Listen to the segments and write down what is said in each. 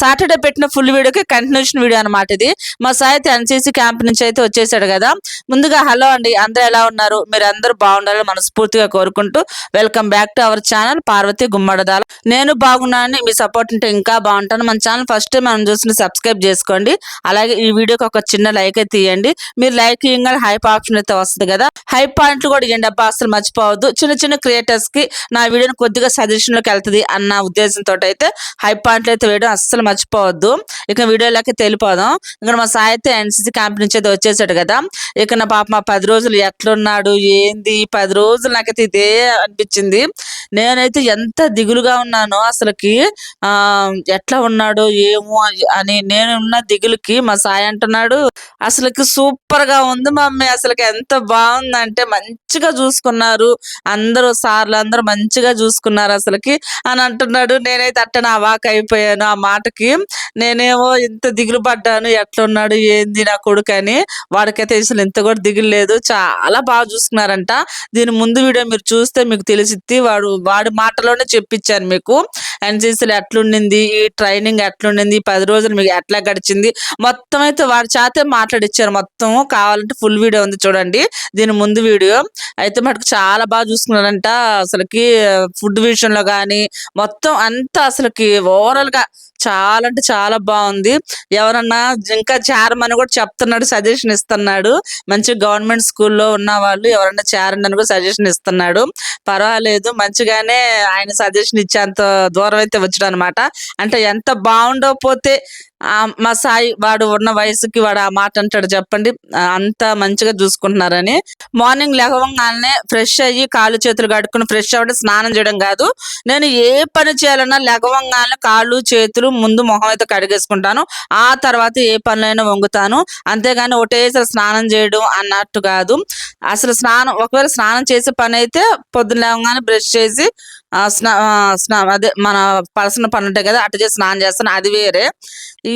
Saturday పెట్టిన full వీడియోకి continuation video అనమాట ఇది. మా సాయిత్ ఎన్సీసీ క్యాంప్ నుంచి అయితే వచ్చేసాడు కదా. ముందుగా హలో అండి. అందరూ ఎలా ఉన్నారు? మీరు అందరూ బాగుండాలని మనస్ఫూర్తిగా కోరుకుంటూ welcome back to our channel Parvathi Gummadadala నేను బాగున్నాను మీ సపోర్ట్ ఉంటే ఇంకా బాగుంటాను. మన ఛానల్ ఫస్ట్ మనం చూసిన సబ్స్క్రైబ్ చేసుకోండి. అలాగే ఈ వీడియోకి ఒక చిన్న లైక్ అయితే తీయండి. మీరు లైక్ ఇయ్యంగా హైప్ ఆప్షన్ అయితే వస్తుంది కదా. హైప్ పాయింట్లు కూడా ఇవ్వండి అబ్బా అసలు మర్చిపోవద్దు. చిన్న చిన్న క్రియేటర్స్కి నా వీడియోని కొద్దిగా సజెషన్లోకి వెళ్తుంది అన్న ఉద్దేశంతో అయితే హైప్ పాయింట్లు అయితే వేయడం అస్సలు మర్చిపోవద్దు. ఇక వీడియోలోకి తెలిపోదాం ఇక్కడ మా సాయి అయితే ఎన్సీసీ క్యాంప్ నుంచి అయితే వచ్చేసాడు కదా. ఇక నా పాప మా పది రోజులు ఎట్లున్నాడు ఏంది? పది రోజులు నాకైతే ఇదే అనిపించింది. నేనైతే ఎంత దిగులుగా ఉన్నానో అసలుకి ఆ ఎట్లా ఉన్నాడు ఏమో అని నేను ఉన్న దిగులుకి మా సాయి అంటున్నాడు. అసలుకి సూపర్గా ఉంది మమ్మీ అసలుకి ఎంత బాగుందంటే మంచిగా చూసుకున్నారు. అందరూ సార్లు అందరూ మంచిగా చూసుకున్నారు అసలుకి అని అంటున్నాడు. నేనైతే అట్ట నా వాక్ అయిపోయాను ఆ మాటకి. నేనేమో ఇంత దిగులు పడ్డాను ఎట్లున్నాడు ఏంది నా కొడుకు అని. వాడికైతే అసలు ఇంత కూడా దిగులు లేదు. చాలా బాగా చూసుకున్నారంట. దీని ముందు వీడియో మీరు చూస్తే మీకు తెలిసిద్ది. వాడు వాడి మాటలోనే చెప్పించాను మీకు. ఎన్సీసీలో ఎట్లుండింది? ఈ ట్రైనింగ్ ఎట్లుండింది? ఈ పది రోజులు మీకు ఎట్లా గడిచింది? మొత్తం అయితే వాడి చేతే మాట్లాడిచ్చారు. మొత్తం కావాలంటే ఫుల్ వీడియో ఉంది చూడండి. దీని ముందు వీడియో. అయితే మటుకు చాలా బాగా చూసుకున్నారంట అసలుకి ఫుడ్ విషయంలో కానీ మొత్తం అంతా అసలుకి ఓవరాల్గా చాలా అంటే చాలా బాగుంది. ఎవరన్నా ఇంకా చేరమని కూడా చెప్తున్నాడు సజెషన్ ఇస్తున్నాడు. మంచి గవర్నమెంట్ స్కూల్లో ఉన్న వాళ్ళు ఎవరన్నా చేరండి అని కూడా సజెషన్ ఇస్తున్నాడు. పర్వాలేదు మంచిగానే ఆయన సజెషన్ ఇచ్చేంత దూరం అయితే వచ్చాడు అనమాట అంటే ఎంత బాగుండకపోతే మా సాయి వాడు ఉన్న వయసుకి వాడు ఆ మాట అంటాడు చెప్పండి. అంత మంచిగా చూసుకుంటున్నారని. మార్నింగ్ లేవగానే ఫ్రెష్ అయ్యి కాళ్ళు చేతులు కడుక్కుని ఫ్రెష్ అవ్వడం స్నానం చేయడం కాదు. నేను ఏ పని చేయాలన్నా లెగవంగానే కాళ్ళు చేతులు ముందు మొహం అయితే కడిగేసుకుంటాను. ఆ తర్వాత ఏ పనులైనా వంగుతాను. అంతేగాని ఒకటేసారి స్నానం చేయడం అన్నట్టు కాదు. అసలు స్నానం ఒకవేళ స్నానం చేసే పని అయితే పొద్దున లేవగానే బ్రష్ చేసి స్నా ఆ, స్నా అదే మన పర్సనల్ పని ఉంటాయి కదా అటు చేసి స్నానం చేస్తాను అది వేరే.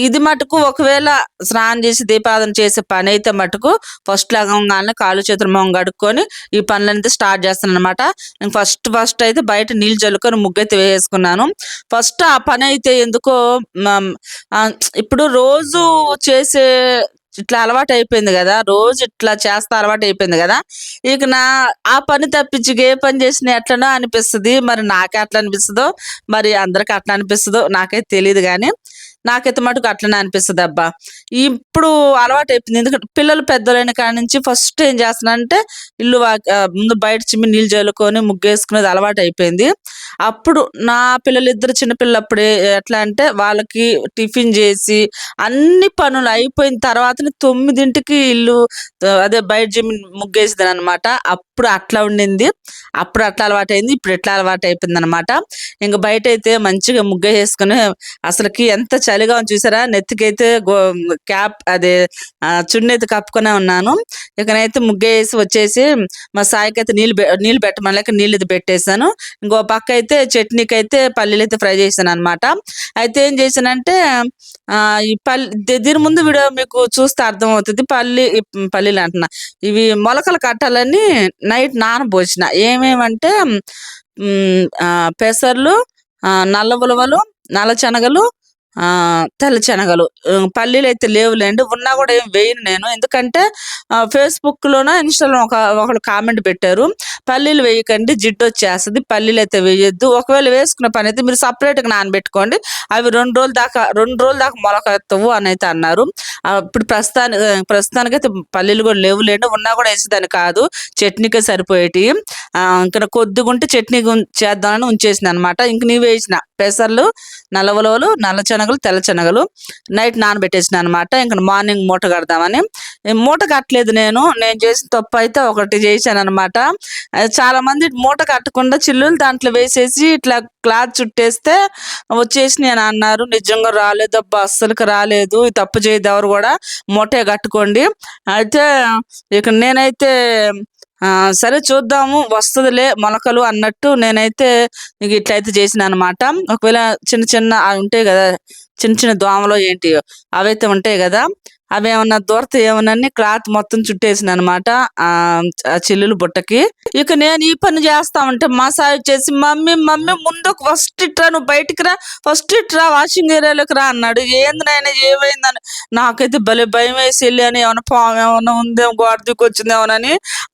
ఇది మటుకు ఒకవేళ స్నానం చేసి దీపారాధన చేసే పని అయితే మటుకు ఫస్ట్ లగంగానే కాళ్ళు చేతులు మొహం కడుక్కొని ఈ పనులైతే స్టార్ట్ చేస్తాను అనమాట నేను ఫస్ట్ ఫస్ట్ అయితే బయట నీళ్ళు చల్లుకొని ముగ్గు అయితే వేసుకున్నాను. ఫస్ట్ ఆ పని అయితే ఎందుకో ఇప్పుడు రోజు చేసే ఇట్లా అలవాటు అయిపోయింది కదా రోజు ఇట్లా చేస్తా అలవాటు అయిపోయింది కదా ఇక నా ఆ పని తప్పించి ఏ పని చేసిన ఎట్లనో అనిపిస్తుంది మరి నాకే అట్లా అనిపిస్తుందో మరి అందరికి అట్లా అనిపిస్తుందో నాకైతే తెలియదు కానీ నాకైతే మటుకు అట్లనే అనిపిస్తుంది అబ్బా. ఇప్పుడు అలవాటు అయిపోయింది ఎందుకంటే పిల్లలు పెద్దలైన కాడి నుంచి ఫస్ట్ ఏం చేస్తున్నానంటే ఇల్లు వా- ముందు బయట చిమ్మి నీళ్ళు చల్లుకొని ముగ్గేసుకునేది అలవాటు అయిపోయింది అప్పుడు నా పిల్లలు ఇద్దరు చిన్నపిల్లలు అప్పుడు ఎట్లా అంటే వాళ్ళకి టిఫిన్ చేసి అన్ని పనులు అయిపోయిన తర్వాత తొమ్మిదింటికి ఇల్లు అదే బయట జిమ్ ముగ్గేసింది అనమాట అప్పుడు అట్లా ఉండింది. అప్పుడు అట్లా అలవాటు అయింది ఇప్పుడు ఎట్లా అలవాటు అయిపోయింది అనమాట ఇంకా బయట అయితే మంచిగా ముగ్గేసుకుని అసలుకి ఎంత చలిగా ఉంది. చూసారా? నెత్తికైతే గో క్యాప్ అదే ఆ, చున్నీ అయితే కప్పుకునే ఉన్నాను. ఇకనైతే ముగ్గేసి వచ్చేసి మా సాయికి అయితే నీళ్ళు పె- నీళ్ళు పెట్టమని నీళ్ళు అయితే పెట్టేశాను. ఇంకో పక్క అయితే చట్నీకి అయితే పల్లీలు అయితే ఫ్రై చేశాను అనమాట అయితే ఏం చేశానంటే ఈ పల్లి దీని ముందు వీడియో మీకు చూస్తే అర్థమవుతుంది. పల్లి పల్లీలు అంటున్నా. ఇవి మొలకలు కట్టాలని నైట్ నానబోసిన. ఏమేమంటే పెసర్లు నల్ల ఉలవలు నల్ల శనగలు ఆ తెల్ల శనగలు పల్లీలు అయితే లేవులేండి. ఉన్నా కూడా ఏం వేయను నేను. ఎందుకంటే ఫేస్బుక్ లోన ఇన్స్టాలో ఒక ఒకళ్ళు కామెంట్ పెట్టారు. పల్లీలు వేయకండి జిడ్డు వచ్చేస్తుంది పల్లీలు అయితే వేయొద్దు. ఒకవేళ వేసుకున్న పని అయితే మీరు సపరేట్గా గా నానబెట్టుకోండి. అవి రెండు రోజుల దాకా రెండు రోజుల దాకా మొలకెత్తవు అని అయితే అన్నారు. ఇప్పుడు ప్రస్తుతానికి ప్రస్తుతానికి అయితే పల్లీలు కూడా లేవులేండి. ఉన్నా కూడా వేసేదాన్ని కాదు. చట్నీకే సరిపోయేటి ఇంకా కొద్దిగా ఉంటే చట్నీ చేద్దామని ఉంచేసింది అనమాట ఇంక నీవు వేసిన. పెసర్లు నలవలోలు నల్ల శనగలు తెల్ల శనగలు నైట్ నానబెట్టేసిన అనమాట ఇంకా మార్నింగ్ మూట కడదామని. మూట కట్టలేదు నేను. నేను చేసిన తప్పు అయితే ఒకటి చేశాను అనమాట చాలా మంది మూట కట్టకుండా చిల్లులు దాంట్లో వేసేసి ఇట్లా క్లాత్ చుట్టేస్తే వచ్చేసి నేను అన్నారు. నిజంగా రాలేదు అబ్బా అస్సలుకి రాలేదు. ఈ తప్పు చేయదు ఎవరు కూడా. మూటే కట్టుకోండి. అయితే ఇక నేనైతే సరే చూద్దాము వస్తుందిలే మొలకలు అన్నట్టు నేనైతే ఇక ఇట్లయితే చేసిన అనమాట ఒకవేళ చిన్న చిన్న అవి ఉంటాయి కదా చిన్న చిన్న దోమలు ఏంటి అవైతే ఉంటాయి కదా అవి ఏమన్నా దొరత ఏమన్నా క్లాత్ మొత్తం చుట్టేసిన అనమాట ఆ చెల్లులు చెల్లెలు బుట్టకి. ఇక నేను ఈ పని చేస్తా ఉంటే మా సాయి వచ్చేసి మమ్మీ మమ్మీ ముందు ఫస్ట్ ఇట్రా నువ్వు బయటికి రా ఫస్ట్ ఇట్రా వాషింగ్ ఏరియాలోకి రా అన్నాడు. ఏంది నాయన ఏమైందని? నాకైతే భలే భయం వేసి వెళ్ళాను ఏమైనా పాము ఏమైనా ఉందేమో గోడ దిక్కొచ్చిందేమోనని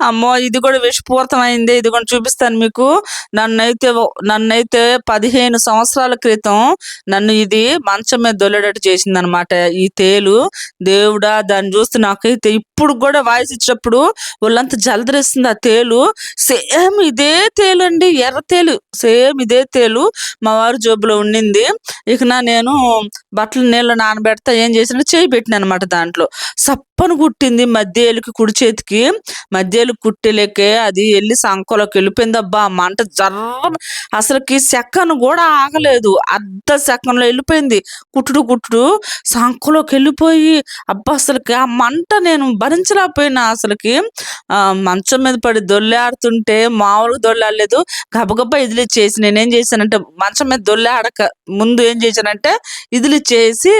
అమ్మో ఇది కూడా విషపూరితమైంది ఇది కూడా చూపిస్తాను మీకు. నన్నైతే నన్నైతే పదిహేను సంవత్సరాల క్రితం నన్ను ఇది మంచం మీద దొల్లేటట్టు చేసిందనమాట ఈ తేలు. దేవు దేవుడా దాన్ని చూస్తే నాకైతే ఇప్పుడు కూడా వాయిస్ ఇచ్చినప్పుడు వాళ్ళంతా జలదరిస్తుంది ఆ తేలు. సేమ్ ఇదే తేలు అండి ఎర్ర తేలు. సేమ్ ఇదే తేలు మా వారు జోబులో ఉండింది. ఇక నా నేను బట్టలు నీళ్ళు నానబెడతా ఏం చేసినా చేయి పెట్టిన అనమాట దాంట్లో. సప్పను కుట్టింది మధ్యలోకి కుడి చేతికి. మధ్యలు కుట్టేలేకే అది వెళ్ళి సంకలోకి వెళ్ళిపోయిందబ్బా మంట జర్ర. అసలుకి సెకను కూడా ఆగలేదు. అర్ధ సెకండ్లో వెళ్ళిపోయింది. కుట్టుడు కుట్టుడు సంకలోకి వెళ్ళిపోయి అబ్బా అసలుకి ఆ మంట నేను భరించలేకపోయినా అసలుకి. మంచం మీద పడి దొల్లాడుతుంటే మామూలుగా దొల్లాడలేదు. గబగబా ఇదిలి చేసి నేనేం చేశానంటే మంచం మీద దొల్లాడక ముందు ఏం చేశానంటే ఇదిలి చేసి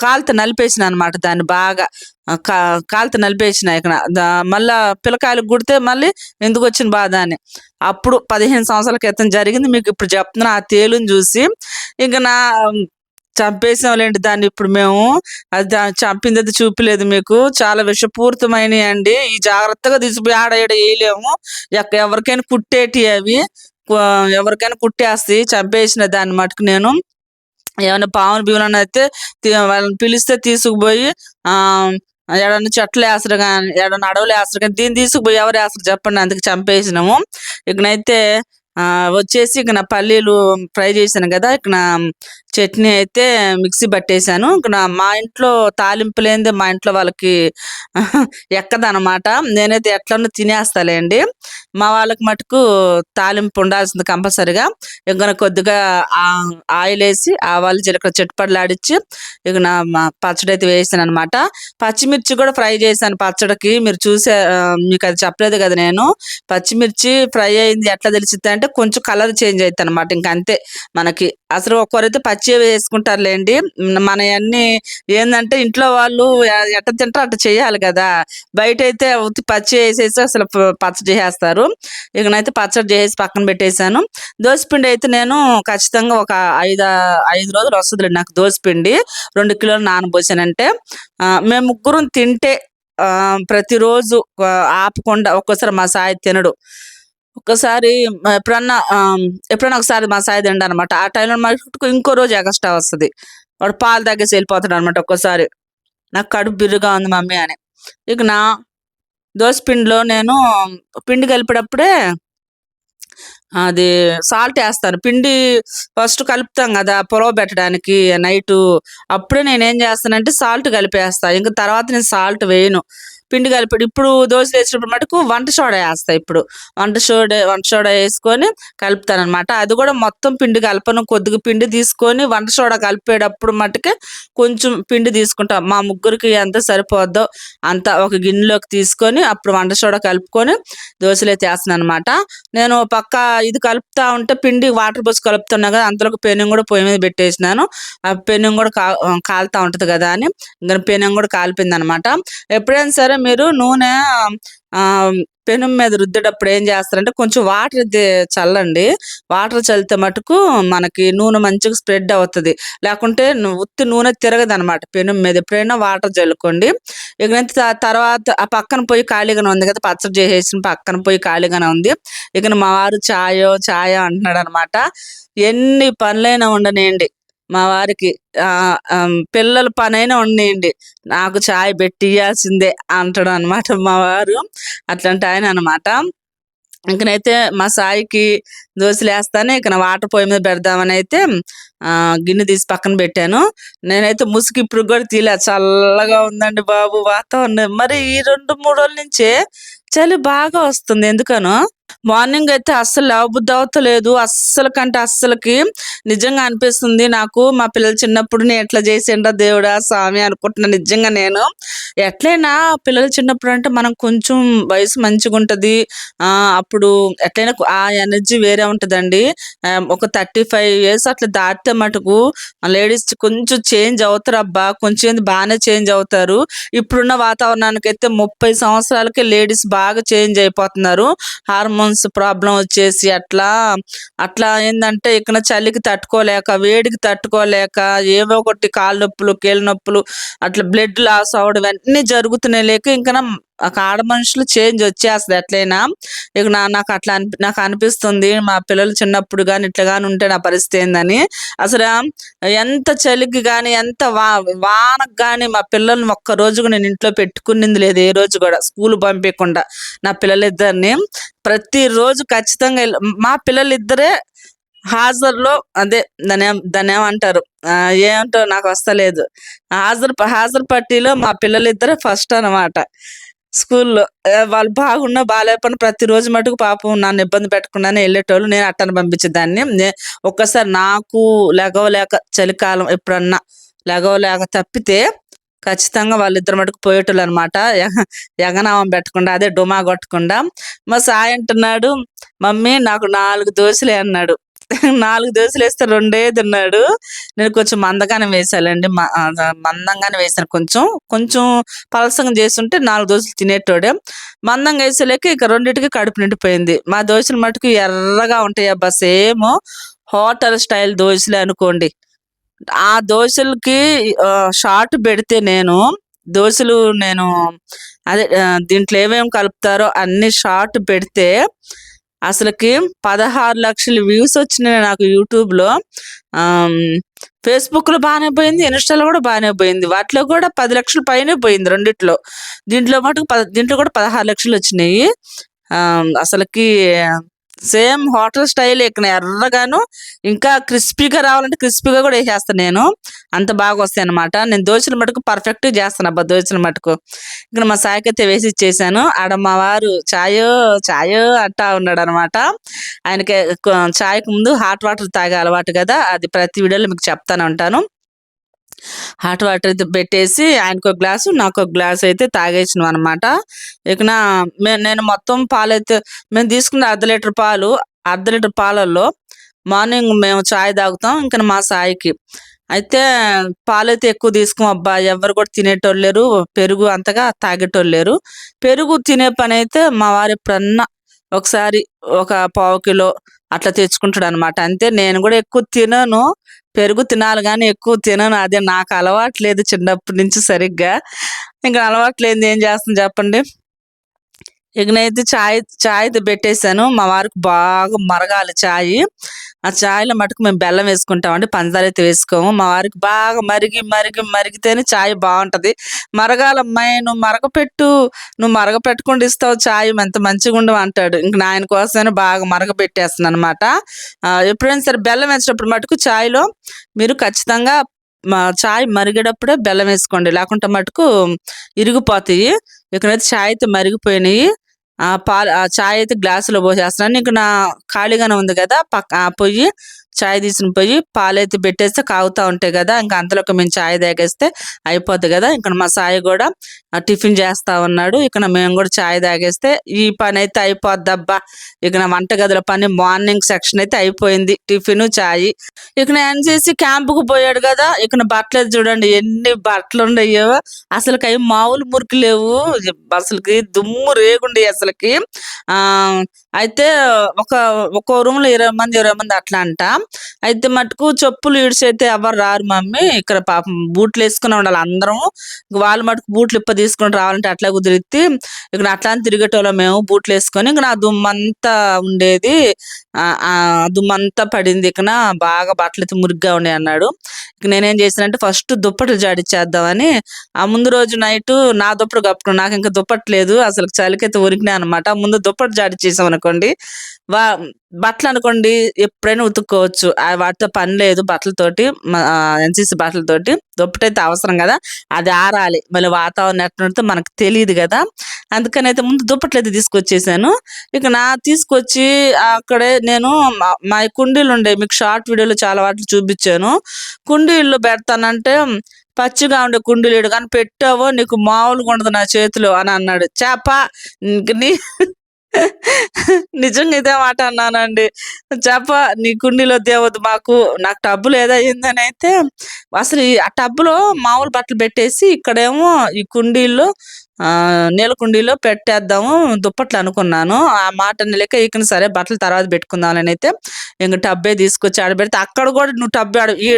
కాలుతో నలిపేసిన అనమాట దాన్ని బాగా. కా కాలుతో నలిపేసిన ఇక్కడ. దా- మళ్ళా పిల్లకాయలు కుడితే మళ్ళీ ఎందుకు వచ్చిన బాధ అని అప్పుడు పదిహేను సంవత్సరాల క్రితం జరిగింది మీకు ఇప్పుడు చెప్తున్నా ఆ తేలుని చూసి. ఇంకా నా చంపేసాంలేండి దాన్ని. ఇప్పుడు మేము అది చంపింది అది చూపలేదు మీకు. చాలా విషపూరితమైనవి అండి ఈ జాగ్రత్తగా తీసిపోయి ఆడ ఈడ వేయలేము. ఎక్క- ఎవరికైనా కుట్టేటి అవి. ఎవరికైనా కుట్టేస్తాయి చంపేసిన దాన్ని మటుకు నేను. ఏమైనా పాములు బీములు అయితే తీ- వాళ్ళని పిలిస్తే తీసుకుపోయి ఆ ఏడన్నా చెట్లు వేస్తారు కానీ ఏడన్నా అడవులు వేస్తారు కానీ దీన్ని తీసుకుపోయి ఎవరు వేస్తారు చెప్పండి. అందుకు చంపేసినాము. ఇకనైతే ఆ వచ్చేసి ఇక నా పల్లీలు ఫ్రై చేశాను కదా. ఇక నా చట్నీ అయితే మిక్సీ పట్టేశాను. ఇక మా ఇంట్లో తాలింపు లేనిదే మా ఇంట్లో వాళ్ళకి ఎక్కదనమాట. నేనైతే ఎట్లన్నా తినేస్తాలేండి. మా వాళ్ళకి మటుకు తాలింపు ఉండాల్సింది కంపల్సరిగా. ఇంకా కొద్దిగా ఆ- ఆయిల్ వేసి ఆవాలు జీలకర్ర చెట్టుపడలాడిచ్చి ఇక నా పచ్చడి అయితే వేసాను అనమాట పచ్చిమిర్చి కూడా ఫ్రై చేశాను పచ్చడికి. మీరు చూసే మీకు అది చెప్పలేదు కదా నేను. పచ్చిమిర్చి ఫ్రై అయింది ఎట్లా తెలిసిద్ది అంటే కొంచెం కలర్ చేంజ్ అవుతుంది అనమాట ఇంక అంతే మనకి. అసలు ఒక్కరైతే పచ్చి వేసుకుంటారులేండి. మన అన్ని ఏంటంటే ఇంట్లో వాళ్ళు ఎట్ట తింటారో అట్ట చేయాలి కదా. బయట అయితే ఉత్తి పచ్చి వేసేసి అసలు పచ్చడి చేసేస్తారు ఇకనైతే పచ్చడి చేసి పక్కన పెట్టేశాను. దోసపిండి అయితే నేను ఖచ్చితంగా ఒక ఐదు ఐదు రోజులు వస్తుంది నాకు దోసపిండి రెండు కిలోలు నానబోసానంటే. మేము ముగ్గురం తింటే ప్రతిరోజు ఆపకుండా ఒక్కోసారి మా సాయి తినడు. ఒకసారి ఎప్పుడన్నా ఎప్పుడన్నా ఒకసారి మా సాయి తిండి అనమాట ఆ టైంలో మాకు ఇంకో రోజు ఎక్స్ట్రా వస్తుంది. వాడు పాలు తగ్గేసి వెళ్ళిపోతాడు అనమాట ఒక్కోసారి. నాకు కడుపు బిర్రుగా ఉంది మమ్మీ అని. ఇక నా దోశ పిండిలో నేను పిండి కలిపేటప్పుడే అది సాల్ట్ వేస్తాను. పిండి ఫస్ట్ కలుపుతాం కదా పొలవ పెట్టడానికి నైట్. అప్పుడే నేనేం చేస్తానంటే సాల్ట్ కలిపేస్తాను ఇంకా తర్వాత నేను సాల్ట్ వేయను. పిండి కలిపి ఇప్పుడు దోశలు వేసినప్పుడు మటుకు వంట సోడా వేస్తా ఇప్పుడు. వంట సోడా వంట సోడా వేసుకొని కలుపుతాను అనమాట అది కూడా మొత్తం పిండి కలపను కొద్దిగా పిండి తీసుకొని వంట సోడా కలిపేటప్పుడు మటుకే కొంచెం పిండి తీసుకుంటాం. మా ముగ్గురికి ఎంత సరిపోద్దో అంత ఒక గిన్నెలోకి తీసుకొని అప్పుడు వంట సోడా కలుపుకొని దోశలు అయితే వేస్తున్నాను అనమాట నేను పక్క ఇది కలుపుతా ఉంటే పిండి వాటర్ పోసి కలుపుతున్నా కదా అంతలోకి పెనం కూడా పొయ్యి మీద పెట్టేసినాను. ఆ పెనం కూడా కా కాలుతా ఉంటది కదా అని. ఇంకా పెనం కూడా కాలిపోయింది అనమాట ఎప్పుడైనా సరే మీరు నూనె ఆ పెనం మీద రుద్దేటప్పుడు ఏం చేస్తారంటే కొంచెం వాటర్ చల్లండి. వాటర్ చల్లితే మటుకు మనకి నూనె మంచిగా స్ప్రెడ్ అవుతుంది. లేకుంటే ఉత్తి నూనె తిరగదు అనమాట పెనం మీద. ఎప్పుడైనా వాటర్ చల్లుకోండి ఇక తర్వాత ఆ పక్కన పోయి ఖాళీగానే ఉంది కదా పచ్చడి చేసేసిన పక్కన పోయి ఖాళీగానే ఉంది. ఇక మా వారు ఛాయో చాయో అంటున్నాడు అనమాట ఎన్ని పనులైనా ఉండనియండి. మా వారికి ఆ పిల్లల పనైనా ఉండేయండి. నాకు చాయ్ పెట్టియాల్సిందే అంటాడు అనమాట మా వారు. అట్లాంటి ఆయన అనమాట ఇంకనైతే మా సాయికి దోశలు వేస్తాను ఇక వాటర్ పొయ్యి మీద పెడదామని అయితే ఆ గిన్నె తీసి పక్కన పెట్టాను. నేనైతే ముసుగు ఇప్పుడు కూడా తీలే చల్లగా ఉందండి బాబు వాతావరణం. మరి ఈ రెండు మూడు రోజుల నుంచే చలి బాగా వస్తుంది. ఎందుకనో మార్నింగ్ అయితే అస్సలు లేవబుద్ధి అవుతలేదు అస్సలు కంటే అస్సలకి నిజంగా అనిపిస్తుంది నాకు. మా పిల్లలు చిన్నప్పుడు నేను ఎట్లా చేసిండ్రా దేవుడా స్వామి అనుకుంటున్నా నిజంగా నేను. ఎట్లయినా పిల్లలు చిన్నప్పుడు అంటే మనం కొంచెం వయసు మంచిగా ఉంటది. ఆ అప్పుడు ఎట్లయినా ఆ ఎనర్జీ వేరే ఉంటదండి. ఒక థర్టీ ఫైవ్ ఇయర్స్ అట్లా దాటితే మటుకు లేడీస్ కొంచెం చేంజ్ అవుతారు అబ్బా. కొంచెం బాగానే చేంజ్ అవుతారు. ఇప్పుడున్న వాతావరణానికి అయితే ముప్పై సంవత్సరాలకే లేడీస్ బాగా చేంజ్ అయిపోతున్నారు. హార్మోన్స్ ప్రాబ్లం వచ్చేసి అట్లా అట్లా ఏంటంటే ఇక్కడ చలికి తట్టుకోలేక వేడికి తట్టుకోలేక ఏవో ఒకటి కాళ్ళ నొప్పులు కీళ్ళ నొప్పులు అట్లా బ్లడ్ లాస్ అవడం అన్నీ జరుగుతున్నాయి లేక ఇంకా ఒక ఆడ మనుషులు చేంజ్ వచ్చేస్తుంది ఎట్లయినా. ఇక నా నాకు అట్లా అనిపి నాకు అనిపిస్తుంది మా పిల్లలు చిన్నప్పుడు కానీ ఇట్లా కానీ ఉంటే నా పరిస్థితి ఏందని. అసలు ఎంత చలికి కానీ ఎంత వా వానకు కానీ మా పిల్లల్ని ఒక్క రోజు నేను ఇంట్లో పెట్టుకునింది లేదు ఏ రోజు కూడా స్కూల్ పంపించకుండా నా పిల్లలిద్దరిని. ప్రతిరోజు ఖచ్చితంగా మా పిల్లలిద్దరే హాజరులో అదే దాని దనేమంటారు ఏమంటారు? ఆ, నాకు వస్తలేదు. హాజరు హాజరు పట్టీలో మా పిల్లలిద్దరే ఫస్ట్ అన్నమాట. స్కూల్లో వాళ్ళు బాగున్నా బాగాలేకపోయినా ప్రతిరోజు మటుకు పాపం నన్ను ఇబ్బంది పెట్టకుండానే వెళ్ళేటోళ్ళు నేను అట్టను పంపించేదాన్ని నే- ఒక్కసారి నాకు లెగవలేక చలికాలం ఎప్పుడన్నా లెగవలేక తప్పితే ఖచ్చితంగా వాళ్ళిద్దరు మటుకు పోయేటోళ్ళు అనమాట ఎగనామం పెట్టకుండా అదే డుమా కొట్టకుండా. మా సాయి అంటున్నాడు మమ్మీ నాకు నాలుగు దోశలే అన్నాడు. నాలుగు దోశలు వేస్తే రెండే తిన్నాడు. నేను కొంచెం మందగానే వేసాలండి. మ- మందంగానే వేసాను కొంచెం. కొంచెం పలసంగా చేస్తుంటే నాలుగు దోశలు తినేటోడే. మందంగా వేసలేక ఇక రెండింటికి కడుపు నిండిపోయింది. మా దోశలు మటుకు ఎర్రగా ఉంటాయి అబ్బా సేమ్ హోటల్ స్టైల్ దోశలే అనుకోండి. ఆ దోశలకి షార్ట్ పెడితే నేను దోశలు నేను అదే దీంట్లో ఏమేమి కలుపుతారో అన్ని షార్ట్ పెడితే అసలుకి పదహారు లక్షల వ్యూస్ వచ్చినాయి నాకు యూట్యూబ్లో. ఫేస్బుక్లో బాగానే పోయింది ఇన్స్టాలో కూడా బాగానే పోయింది. వాటిలో కూడా పది లక్షల పైనే పోయింది రెండిట్లో. దీంట్లో మటుకు పద దీంట్లో కూడా పదహారు లక్షలు వచ్చినాయి. అసలుకి సేమ్ హోటల్ స్టైల్ ఇక్కడ ఎర్రగాను ఇంకా క్రిస్పీగా రావాలంటే క్రిస్పీగా కూడా వేసేస్తాను నేను. అంత బాగా వస్తాయి అనమాట నేను దోశల మటుకు పర్ఫెక్ట్ చేస్తాను అబ్బా దోశల మటుకు. ఇక్కడ మా సాయికైతే వేసి ఇచ్చేసాను. ఆడ మా వారు చాయో చాయో అంటా ఉన్నాడు అనమాట ఆయనకి కొ- చాయ్కి ముందు హాట్ వాటర్ తాగే అలవాటు కదా అది ప్రతి వీడియోలో మీకు చెప్తాను ఉంటాను. హాట్ వాటర్ అయితే పెట్టేసి ఆయనకు ఒక గ్లాసు నాకు ఒక గ్లాస్ అయితే తాగేసినాం అనమాట ఇక నా మే- నేను మొత్తం పాలైతే మేము తీసుకున్న అర్ధ లీటర్ పాలు అర్ధ లీటర్ పాలల్లో మార్నింగ్ మేము చాయ్ తాగుతాం ఇంకా మా సాయికి. అయితే పాలైతే ఎక్కువ తీసుకోం అబ్బా ఎవరు కూడా తినేటోళ్ళు లేరు పెరుగు అంతగా తాగేటోళ్ళు లేరు. పెరుగు తినే పని అయితే మా వారు ఎప్పుడన్నా ఒకసారి ఒక పావు కిలో అట్లా తెచ్చుకుంటాడు అనమాట అంతే నేను కూడా ఎక్కువ తినను పెరుగు తినాలి కానీ ఎక్కువ తినను. అదే నాకు అలవాటు లేదు చిన్నప్పటి నుంచి సరిగ్గా. ఇంకా అలవాటు లేదు ఏం చేస్తాను చెప్పండి? ఇక నేనైతే చాయ్ చాయ్ అయితే పెట్టేశాను. మా వారికి బాగా మరగాలి చాయ్. ఆ చాయ్లో మటుకు మేము బెల్లం వేసుకుంటామండి. పంచదార అయితే వేసుకోము. మా వారికి బాగా మరిగి మరిగి మరిగితేనే చాయ్ బాగుంటుంది. మరగాలమ్మాయి నువ్వు మరగపెట్టు. నువ్వు మరగపెట్టకుండా ఇస్తావు చాయ్. ఎంత మంచిగా ఉండవు అంటాడు. ఇంక నాయన కోసమే బాగా మరగపెట్టేస్తాను అనమాట ఎప్పుడైనా సరే బెల్లం వేసేటప్పుడు మటుకు చాయ్లో మీరు ఖచ్చితంగా మా చాయ్ మరిగేటప్పుడే బెల్లం వేసుకోండి. లేకుంటే మటుకు ఇరిగిపోతాయి. ఇక్కడైతే చాయ్ అయితే మరిగిపోయినాయి. ఆ పాలు ఆ చాయ్ అయితే గ్లాసులో పోసేస్తున్నాను. ఇంక నా ఖాళీగానే ఉంది కదా పక్క ఆ పొయ్యి. చాయ్ తీసుకుని పోయి పాలైతే పెట్టేస్తే కాగుతా ఉంటాయి కదా ఇంకా అంతలోకి మేము చాయ్ తాగేస్తే అయిపోద్ది కదా ఇక్కడ మా సాయి కూడా టిఫిన్ చేస్తా ఉన్నాడు. ఇక్కడ మేము కూడా చాయ్ తాగేస్తే ఈ పని అయితే అయిపోద్ది అబ్బా ఇక నా వంటగదిలో పని మార్నింగ్ సెక్షన్ అయితే అయిపోయింది టిఫిన్ చాయ్. ఇక ఎన్సీసీ క్యాంపుకు పోయాడు కదా ఇక బట్టలు చూడండి ఎన్ని బట్టలు ఉన్నాయో. అసలుకి అవి మామూలు మురికి లేవు అసలుకి దుమ్ము రేగుండి అసలుకి. ఆ అయితే ఒక ఒక్కో రూమ్లో ఇరవై మంది ఇరవై మంది అట్లా అంట. అయితే మటుకు చెప్పులు ఈడ్చైతే ఎవరు రారు మమ్మీ. ఇక్కడ పాపం బూట్లు వేసుకుని ఉండాలి అందరం వాళ్ళు మటుకు బూట్లు ఇప్ప తీసుకొని రావాలంటే అట్లా కుదిరితే ఇక్కడ అట్లా తిరిగేటోళ్ళం మేము బూట్లు వేసుకొని. ఇక్కడ ఆ దుమ్మంతా ఉండేది. ఆ దుమ్మంతా పడింది. ఇక్కడ బాగా బట్టలు అయితే మురిగ్గా ఉన్నాయి అన్నాడు. ఇక నేనేం చేశానంటే ఫస్ట్ దుప్పట్లు జాడిచ్చేద్దామని. ఆ ముందు రోజు నైట్ నా దుప్పటి కప్పుకున్నాను నాకు ఇంకా దుప్పట్లేదు. అసలు చలికైతే ఉరికినా అనమాట ముందు దుప్పటి జాడిచ్చేసాం అనుకోండి. వా బట్టలు అనుకోండి ఎప్పుడైనా ఉతుక్కోవచ్చు. ఆ వాటితో పని లేదు బట్టలతోటి ఎన్సీసీ బట్టలతోటి. దుప్పటైతే అవసరం కదా అది ఆరాలి. మళ్ళీ వాతావరణం ఎట్లుంటే మనకు తెలియదు కదా. అందుకని అయితే ముందు దుప్పట్లు అయితే తీసుకొచ్చేసాను. ఇక నా తీసుకొచ్చి అక్కడే నేను మా- మా కుండీలు ఉండే మీకు షార్ట్ వీడియోలో చాలా వాటిని చూపించాను. కుండీలు పెడతానంటే పచ్చిగా ఉండే కుండీలు కానీ పెట్టావో నీకు మామూలుగా ఉండదు నా చేతిలో అని అన్నాడు. చేప నీ నిజంగా ఇదే మాట అన్నానండి. చెప్ప నీ కుండీలో దేవద్దు మాకు. నాకు టబ్బులు ఏదైందని అయితే అసలు ఆ టబ్బులో మామూలు బట్టలు పెట్టేసి ఇక్కడేమో ఈ కుండీల్లో నీలకుండీలో పెట్టేద్దాము దుప్పట్లు అనుకున్నాను. ఆ మాట లెక్క ఇకను సరే బట్టలు తర్వాత పెట్టుకుందామని అయితే ఇంక టబ్బే తీసుకొచ్చి ఆడ పెడితే అక్కడ కూడా నువ్వు టబ్బే ఆడ ఈ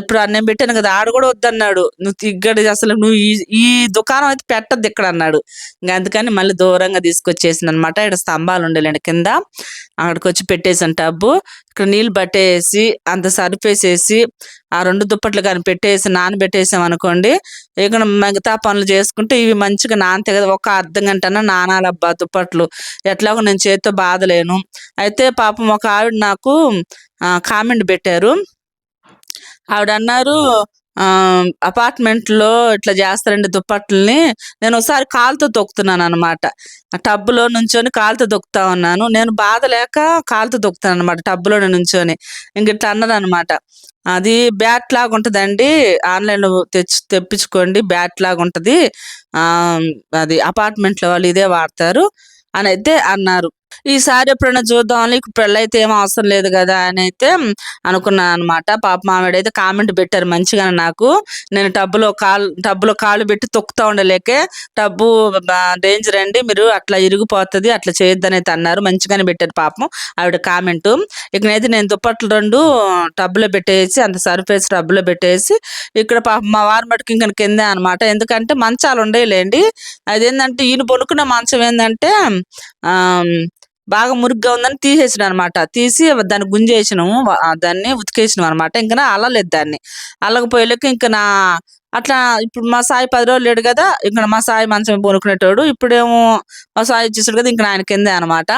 ఇప్పుడు నేను పెట్టాను కదా! ఆడ కూడా వద్దన్నాడు. నువ్వు ఇక్కడ అసలు నువ్వు ఈ ఈ దుకాణం అయితే పెట్టద్దు ఇక్కడ అన్నాడు. ఇంకా అందుకని మళ్ళీ దూరంగా తీసుకొచ్చేసాననమాట. ఇక్కడ స్తంభాలు ఉండేలేండి కింద. అక్కడికొచ్చి పెట్టేసాను టబ్బు. ఇక్కడ నీళ్ళు పట్టేసి అంత సర్ఫేసేసి ఆ రెండు దుప్పట్లు కానీ పెట్టేసి నానబెట్టేసాం అనుకోండి ఇక మిగతా పనులు చేసుకుంటే ఇవి మంచిగా నానతాయి కదా! ఒక అర్ధ గంటన్నా నానాలబ్బా దుప్పట్లు. ఎట్లాగో నేను చేత్తో బాధలేను అయితే పాపం ఒక ఆవిడ నాకు కామెంట్ పెట్టారు. ఆవిడన్నారు అన్నారు అపార్ట్‌మెంట్‌లో ఇట్లా చేస్తారండి దుప్పట్లని. ఒకసారి కాలుతో తొక్కుతున్నాను అనమాట టబ్బులో నుంచొని కాలుతో తొక్కుతా ఉన్నాను. నేను బాధ లేక కాలుతో తొక్కుతాననమాట టబ్బులో నుంచొని. అన్నారు అనమాట అది బ్యాట్ లాగా ఉంటుందండి ఆన్‌లైన్‌లో తెచ్చి తెప్పించుకోండి బ్యాట్ లాగా ఉంటుంది అది అపార్ట్‌మెంట్‌లో వాళ్ళు ఇదే వాడతారు అని అయితే అన్నారు. ఈసారి ఎప్పుడైనా చూద్దాంలే పెళ్ళైతే ఏం అవసరం లేదు కదా అని అయితే అనుకున్నాను అనమాట పాపం ఆవిడైతే కామెంట్ పెట్టారు మంచిగానే నాకు. నేను టబ్బులో కాలు టబ్బులో కాళ్ళు పెట్టి తొక్కుతా ఉండలేకే టబ్బు డేంజర్ అండి. మీరు అట్లా ఇరిగిపోతుంది అట్లా చేయొద్దని అయితే అన్నారు. మంచిగానే పెట్టారు పాపం ఆవిడ కామెంటు. ఇకనైతే నేను దుప్పట్లు రెండు టబ్బులో పెట్టేసి అంత సర్ఫేస్ టబ్బులో పెట్టేసి ఇక్కడ పాపం మా వారు మటుకు ఇంకా కిందే అనమాట. ఎందుకంటే మంచాలు ఉండేలేండి అదేంటంటే ఈయన పొనుకున్న మంచం ఏంటంటే బాగా మురుగ్గా ఉందని తీసేసాడనమాట. తీసి దాన్ని గుంజేసినాము. దాన్ని ఉతికేసినాం అనమాట. ఇంకా అలలేదు అల్లలేదు దాన్ని. అల్లకపోయేలోకి ఇంకా నా అట్లా ఇప్పుడు మా సాయి పది రోజులు లేడు కదా ఇక్కడ మా సాయి మంచం మీద ఇప్పుడేమో మా సాయి ఇచ్చేసాడు కదా! ఇంకా ఆయన కిందే అనమాట.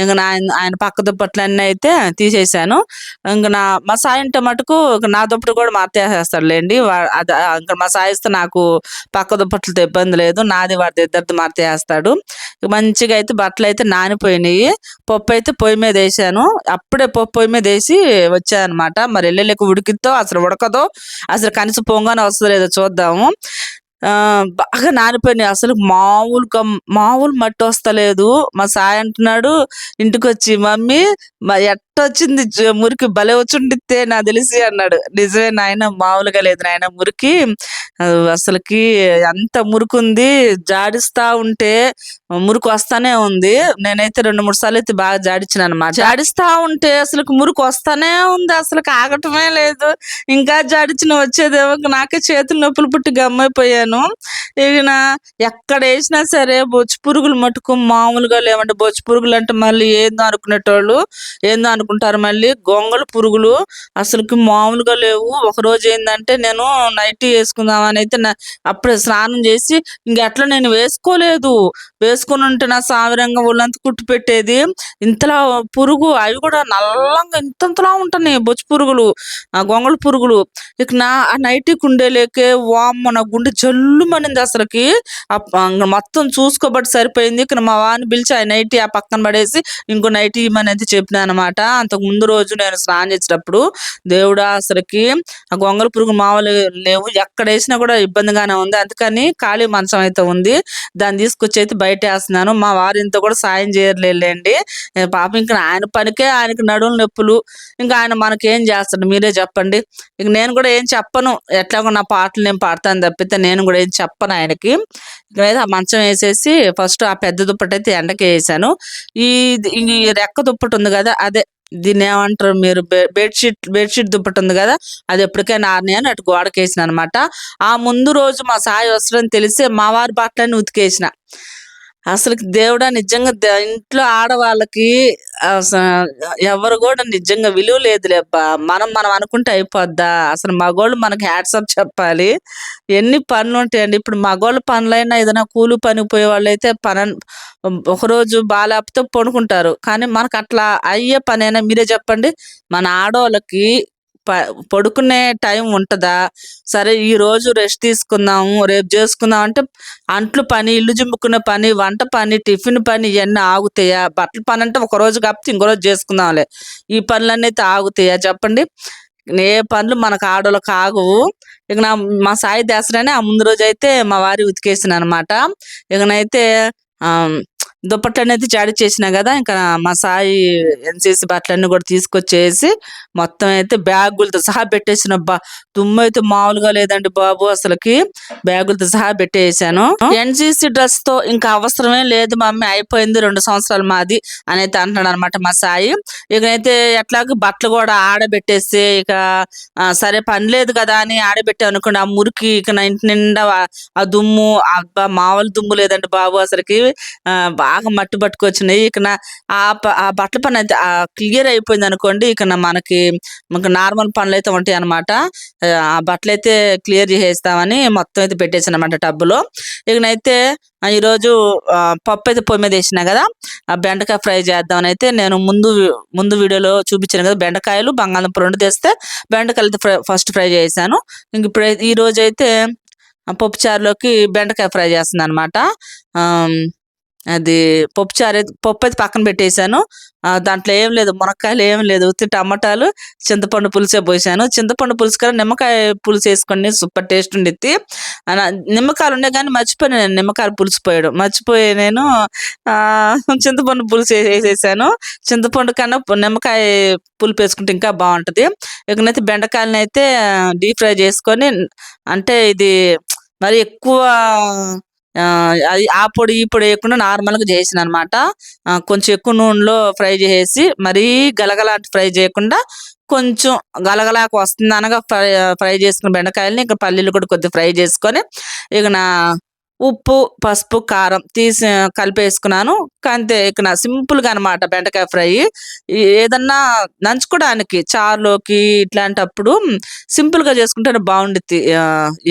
ఇంకా ఆయన ఆయన పక్క దుప్పట్లన్నీ అయితే తీసేసాను. ఇంకా నా మా సాయి ఉంటే మటుకు నా దుప్పటి కూడా మార్చేసేస్తాడులేండి అత్తయ్య మా సాయి ఇస్తే నాకు పక్క దుప్పట్లతో ఇబ్బంది లేదు. నాది వాడిది ఇద్దరిది మార్చేస్తాడు మంచిగా అయితే బట్టలు అయితే నానిపోయినాయి పప్పు అయితే పొయ్యి మీద వేసాను అప్పుడే పప్పు పొయ్యి మీద వేసి వచ్చాయనమాట మరి ఎళ్ళేలోకి ఉడికిద్దో అసలు ఉడకదో అసలు కనీసం పొంగనే వస్తదో లేదో చూద్దాము. బాగా నానిపోయినాయి. అసలు మామూలుగా మామూలు మట్టొస్తలేదు. మా సాయి అంటున్నాడు ఇంటికొచ్చి "మమ్మీ మ వచ్చింది మురికి భలే వచ్చుండితే నాకు తెలిసి" అన్నాడు. నిజమే నాయన మామూలుగా లేదు నాయన మురికి. అసలుకి అంత ఎంత మురుకుంది. జాడిస్తా ఉంటే మురుకు వస్తానే ఉంది. నేనైతే రెండు మూడు సార్లు అయితే బాగా జాడిచ్చాననమాట. జాడిస్తా ఉంటే అసలు మురుకు వస్తానే ఉంది. అసలు ఆగటమే లేదు. ఇంకా జాడిచ్చినా వచ్చేదేమో నాకే చేతులు నొప్పులు పుట్టి గమ్మైపోయాను. ఎక్కడ వేసినా సరే బొచ్చు పురుగులు మటుకు మామూలుగా లేవండి. బొచ్చు పురుగులు అంటే మళ్ళీ ఏందో అనుకునేటోళ్ళు ఏందో అనుకుంటారు మళ్ళీ. గొంగళి పురుగులు అసలుకి మామూలుగా లేవు. ఒక రోజు ఏంటంటే నేను నైటీ వేసుకుందామని అయితే అప్పుడే స్నానం చేసి ఇంగెట్లా నేను వేసుకోలేదు. వేసుకొనుంటే నా సావిరంగా ఒళ్ళంతా కుట్టు పెట్టేది. ఇంతలా పురుగు అవి కూడా నల్లంగా ఇంతంతలా ఉంటున్నాయి బొచ్చు పురుగులు. ఆ గొంగళ పురుగులు. ఇక నా ఆ నైట్ కుండేలేకే వామ్మ నా గుండె జల్లుమనింది అసలకి. అప్ మొత్తం చూసుకోబట్టి సరిపోయింది. ఇక మా వాని పిలిచి ఆ నైటీ ఆ పక్కన పడేసి ఇంకో నైటీ ఇమ్మనైతే చెప్పినాననమాట. అంతకు ముందు రోజు నేను స్నానం చేసేటప్పుడు దేవుడా! అసలుకి ఆ గొంగళి పురుగు మామూలుగా లేవు. ఎక్కడ వేసినా కూడా ఇబ్బందిగానే ఉంది. అందుకని ఖాళీ మంచం అయితే ఉంది. దాన్ని తీసుకొచ్చి అయితే బయట వేస్తున్నాను మా వారు ఇంత కూడా సాయం చేయలేండి పాపం ఇంకా ఆయన పనికే ఆయనకి నడుములు నొప్పులు. ఇంకా ఆయన మనకేం చేస్తాడు మీరే చెప్పండి. ఇక నేను కూడా ఏం చెప్పను. ఎట్లాగో నా పాటలు నేను పాడతాను తప్పితే నేను కూడా ఏం చెప్పను ఆయనకి. ఇక్కడైతే ఆ మంచం వేసేసి ఫస్ట్ ఆ పెద్ద అయితే ఎండకేసాను. ఈ ఈ రెక్క దుప్పటి ఉంది కదా అదే దీన్నేమంటారు మీరు బెడ్‌షీట్ బెడ్‌షీట్ దుప్పటి ఉంది కదా అది ఎప్పటికైనా ఆరినాయని అటు గోడకేసిన అనమాట ఆ ముందు రోజు మా సాయి వస్తుందని తెలిసి మా వారి బట్టలన్నీ ఉతికేసిన. అసలు దేవుడా! నిజంగా ఇంట్లో ఆడవాళ్ళకి ఎవరు కూడా నిజంగా విలువ లేదులే అబ్బా! మనం మనం అనుకుంటే అయిపోద్దా? అసలు మగోళ్ళు మనకి హ్యాట్స్ ఆఫ్ చెప్పాలి. ఎన్ని పనులు ఉంటాయండి ఇప్పుడు మగోళ్ళ పనులైనా ఏదైనా కూలి పనికి అయితే పనన్ ఒకరోజు బాలేపోతే పడుకుంటారు. కానీ మనకు అట్లా అయ్యే పనైనా మీరే చెప్పండి. మన ఆడవాళ్ళకి పడుకునే టైం ఉంటదా? సరే ఈ రోజు రెస్ట్ తీసుకుందాము. రేపు చేసుకుందాం అంటే అంట్లు పని, ఇల్లు జిమ్ముకునే పని, వంట పని, టిఫిన్ పని ఇవన్నీ ఆగుతాయా? బట్టల పని అంటే ఒక రోజు కాకపోతే ఇంకో రోజు చేసుకుందాంలే ఈ పనులన్నీ అయితే ఆగుతాయా చెప్పండి? ఏ పనులు మనకు ఆడోళ్ళకి ఆగవు. ఇక నా మా సాయి దసరానే ఆ ముందు రోజు అయితే మా వారి ఉతికేసిన అనమాట ఇకనైతే ఆహ్, దుప్పట్లు అనేది జాడి చేసిన కదా ఇంకా మా సాయి ఎన్సీసీ బట్టలన్నీ కూడా తీసుకొచ్చేసి మొత్తం అయితే బ్యాగులతో సహా పెట్టేసిన బా దుమ్ము అయితే మామూలుగా లేదండి బాబు అసలుకి. బ్యాగులతో సహా పెట్టేసాను. ఎన్సీసీ డ్రెస్తో ఇంకా అవసరమే లేదు మమ్మీ అయిపోయింది రెండు సంవత్సరాలు మాది అని అయితే అంటున్నాడు అనమాట మా సాయి. ఇకనైతే ఎట్లాగ బట్టలు కూడా ఆడబెట్టేసి ఇక సరే పని లేదు కదా అని ఆడబెట్టే అనుకోండి ఆ మురికి ఇక నా ఇంటి నిండా ఆ- దుమ్ము అబ్బా మామూలు దుమ్ము లేదండి బాబు అసలుకి. ఆ, బాగా మట్టి పట్టుకొచ్చినాయి. ఇక ఆ ఆ బట్టల పని అయితే క్లియర్ అయిపోయింది అనుకోండి ఇక మనకి మనకి నార్మల్ పనులు అయితే ఉంటాయి అనమాట ఆ బట్టలు అయితే క్లియర్ చేసేస్తామని మొత్తం అయితే పెట్టేసాను అనమాట టబ్బులో. ఇకనైతే ఈరోజు పప్పు అయితే పొయ్యి మీద వేసినా కదా ఆ బెండకాయ ఫ్రై చేద్దామని అయితే నేను ముందు ముందు వీడియోలో చూపించాను కదా బెండకాయలు బంగాళదుంప రెండు తెస్తే బెండకాయలు అయితే ఫస్ట్ ఫ్రై చేశాను. ఇంక ఇప్పుడు ఈ రోజు అయితే పప్పుచారులోకి బెండకాయ ఫ్రై చేస్తుంది అనమాట అది పప్పు చారు అయితే- పప్పు అయితే పక్కన పెట్టేశాను. దాంట్లో ఏం లేదు మునక్కాయలు ఏం లేదు. ఉత్తి టమాటాలు చింతపండు పులుసే పోసాను. చింతపండు పులుసు కదా నిమ్మకాయ పులుసు వేసుకొని సూపర్ టేస్ట్ ఉండిద్ది. నిమ్మకాయలు ఉండే కానీ మర్చిపోయాను నేను నిమ్మకాయలు పులుసు పోయాడు. మర్చిపోయి నేను చింతపండు పులుసు వేసేసాను. చింతపండు కన్నా నిమ్మకాయ పులుపు వేసుకుంటే ఇంకా బాగుంటుంది. ఇకనైతే బెండకాయలనైతే అయితే డీప్ ఫ్రై చేసుకొని అంటే ఇది మరి ఎక్కువ అది ఆ పొడి ఈ పొడి వేయకుండా నార్మల్గా చేసిన అనమాట కొంచెం ఎక్కువ నూనెలో ఫ్రై చేసి మరీ గలగలా ఫ్రై చేయకుండా కొంచెం గలగలాకు వస్తుంది అనగా ఫ్రై ఫ్రై చేసుకున్న బెండకాయలని ఇక్కడ పల్లీలు కూడా కొద్దిగా ఫ్రై చేసుకొని ఇక నా ఉప్పు పసుపు కారం తీసి కలిపేసుకున్నాను. అంతే ఇక నా సింపుల్గా అనమాట బెండకాయ ఫ్రై. ఏదన్నా నంచుకోవడానికి చారులోకి ఇట్లాంటప్పుడు సింపుల్గా చేసుకుంటే బాగుండుద్ది.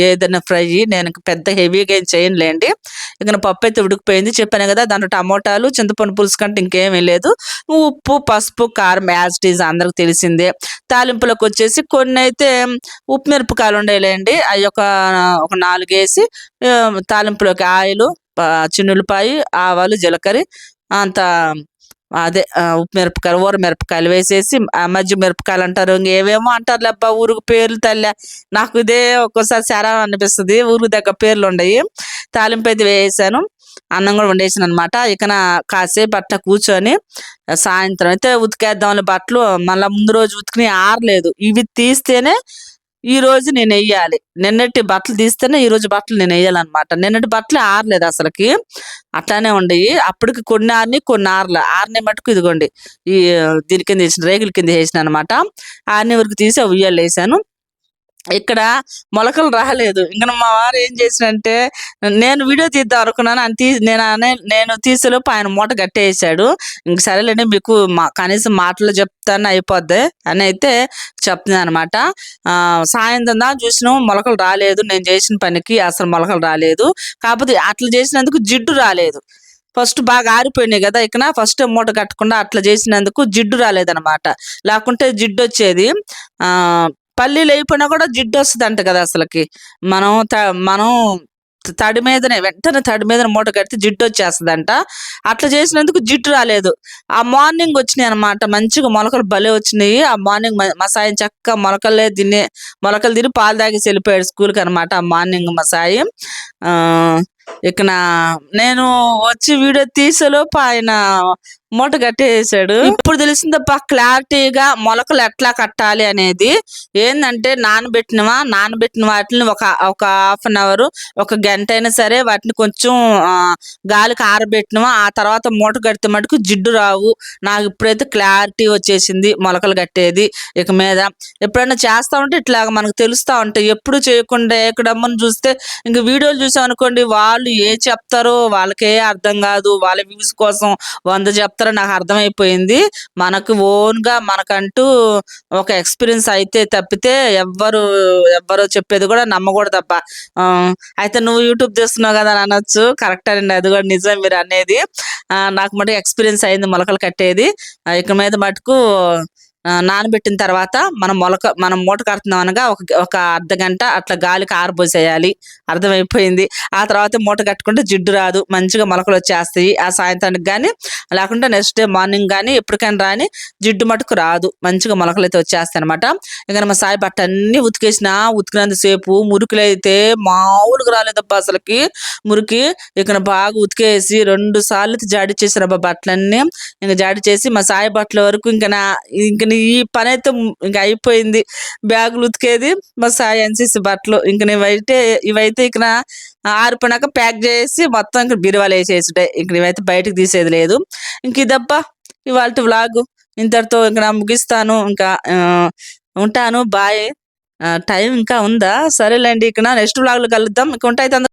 ఏదైనా ఫ్రై నేను పెద్ద హెవీగా ఏం చేయనులేండి. ఇక పప్పు అయితే ఉడికిపోయింది. చెప్పాను కదా దాంట్లో టమోటాలు చింతపండు పులుసు కంటే ఇంకేమీ లేదు. ఉప్పు పసుపు కారం యాజ్ ఈజ్ అందరికి తెలిసిందే. తాలింపులకు వచ్చేసి కొన్ని అయితే ఉప్పు మిరపకాయలు ఉండేలేండి. అవి ఒక ఒక నాలుగు వేసి తాలింపులోకి ఆయిల్ చిన్నులపాయి ఆవాలు జీలకర్ర అంత అదే ఉప్పు మిరపకాయలు ఊర మిరపకాయలు వేసేసి ఆ మధ్య మిరపకాయలు అంటారు. ఏవేమో అంటారు లేబ్బా ఊరికి పేర్లు తల్లి. నాకు ఇదే ఒక్కోసారి చాలా అనిపిస్తుంది. ఊరికి దగ్గర పేర్లు ఉండయి. తాలింపు అయితే వేసాను. అన్నం కూడా వండేసాను అనమాట ఇక కాసేపు అట్ట కూర్చొని సాయంత్రం అయితే ఉతికేద్దామని బట్టలు మళ్ళీ ముందు రోజు ఉతికిని ఆరలేదు. ఇవి తీస్తేనే ఈ రోజు నేను వెయ్యాలి. నిన్నటి బట్టలు తీస్తేనే ఈ రోజు బట్టలు నేను వేయాలన్నమాట నిన్నటి బట్టలు ఆరలేదు అసలుకి. అట్లానే ఉండయి అప్పటికి కొన్ని ఆరిని కొన్ని ఆరల. ఆరిని మటుకు ఇదిగోండి. ఈ దీని కింద వేసిన రేగుల కింద వేసిన అనమాట ఆరిని వరకు తీసి ఆ ఉయ్యాలు వేసాను. ఇక్కడ మొలకలు రాలేదు. ఇంకా మా వారు ఏం చేసినంటే నేను వీడియో తీద్దాం అనుకున్నాను. అని తీ నేను నేను తీసేలోపు ఆయన మూట కట్టేసాడు ఇంక సరేలేండి మీకు మా కనీసం మాటలు చెప్తాను అయిపోద్ది అని అయితే చెప్తున్నాను అనమాట. సాయంత్రం దా చూసిన మొలకలు రాలేదు. నేను చేసిన పనికి అసలు మొలకలు రాలేదు. కాకపోతే అట్లా చేసినందుకు జిడ్డు రాలేదు. ఫస్ట్ బాగా ఆరిపోయినాయి కదా ఇక్కడ ఫస్ట్ మూట కట్టకుండా అట్లా చేసినందుకు జిడ్డు రాలేదనమాట. లేకుంటే జిడ్డు వచ్చేది ఆ పల్లీలు అయిపోయినా కూడా జిడ్డు వస్తుంది అంట కదా అసలుకి. మనం త- మనం తడి మీదనే వెంటనే తడి మీద మూట కడితే జిడ్డు వచ్చేస్తుందంట అట్లా చేసినందుకు జిడ్డు రాలేదు. ఆ మార్నింగ్ వచ్చినాయి అనమాట మంచిగా మొలకలు భలే వచ్చినాయి. ఆ మార్నింగ్ మా సాయం చక్కగా మొలకలే తినే మొలకలు తిని పాలు తాగేసి వెళ్ళిపోయాడు స్కూల్కి అనమాట ఆ మార్నింగ్ మా ఆ ఇక నేను వచ్చి వీడియో తీసేలోపు ఆయన మూట కట్టేసాడు. ఇప్పుడు తెలిసిందప్ప క్లారిటీగా మొలకలు ఎట్లా కట్టాలి అనేది. ఏంటంటే నానబెట్టినవా నానబెట్టిన వాటిని ఒక ఒక హాఫ్ అన్ అవర్ ఒక గంట అయినా సరే వాటిని కొంచెం గాలికి ఆరబెట్టినవా ఆ తర్వాత మూట కడితే మటుకు జిడ్డు రావు. నాకు ఇప్పుడైతే క్లారిటీ వచ్చేసింది మొలకలు కట్టేది ఇక మీద. ఎప్పుడైనా చేస్తా ఉంటే ఇట్లా మనకు తెలుస్తా ఉంటాయి. ఎప్పుడు చేయకుండా ఎక్కడమ్మని చూస్తే ఇంక వీడియోలు చూసామనుకోండి వాళ్ళు ఏ చెప్తారో వాళ్ళకే అర్థం కాదు. వాళ్ళ వ్యూస్ కోసం వంద చెప్తారో నాకు అర్థమైపోయింది. మనకు ఓన్గా మనకంటూ ఒక ఎక్స్పీరియన్స్ అయితే తప్పితే ఎవ్వరు ఎవ్వరు చెప్పేది కూడా నమ్మకూడదబ్బా. అయితే నువ్వు యూట్యూబ్ చేస్తున్నావు కదా అని అనొచ్చు. కరెక్ట్ అండి. అది కూడా నిజం మీరు అనేది. నాకు మటుకు ఎక్స్పీరియన్స్ అయింది మొలకలు కట్టేది. ఇక మీద మటుకు నానబెట్టిన తర్వాత మనం మొలక మనం మూట కడుతున్నాం అనగా ఒక ఒక అర్ధ గంట అట్లా గాలికి ఆరబోసేయాలి. అర్థమైపోయింది. ఆ తర్వాత మూట కట్టుకుంటే జిడ్డు రాదు. మంచిగా మొలకలు వచ్చేస్తాయి. ఆ సాయంత్రానికి కానీ లేకుంటే నెక్స్ట్ డే మార్నింగ్ కానీ ఎప్పటికైనా రాని జిడ్డు మటుకు రాదు. మంచిగా మొలకలు అయితే వచ్చేస్తాయి అనమాట ఇంకా మా సాయి బట్ట అన్ని ఉతికేసిన ఉతికినంతసేపు మురుకులు అయితే మామూలుగా రాలేదబ్బా అసలుకి. మురికి ఇక్కడ బాగా ఉతికేసి రెండు సార్లు జాడి చేసిన బట్టలన్నీ. ఇంకా జాడి చేసి మా సాయి బట్టల వరకు ఇంకా నా ఇంక ఈ పని అయితే ఇంకా అయిపోయింది. బ్యాగులు ఉతికేది మా సాయి ఎన్సీసీ బట్టలు. ఇంక ఇవైతే ఇవైతే ఇక ఆరిపోయినాక ప్యాక్ చేసి మొత్తం ఇక్కడ బీరువాలు వేసేసుంటాయి ఇంక ఇవైతే బయటకు తీసేది లేదు. ఇంక ఇదబ్బా ఇవాళ వ్లాగ్. ఇంతటితో ఇక్కడ నా ముగిస్తాను. ఇంకా ఆ, ఉంటాను. బాయ్. టైం ఇంకా ఉందా? సరేలేండి ఇక నెక్స్ట్ వ్లాగ్లో కలుద్దాం. ఇంకా ఉంటాయి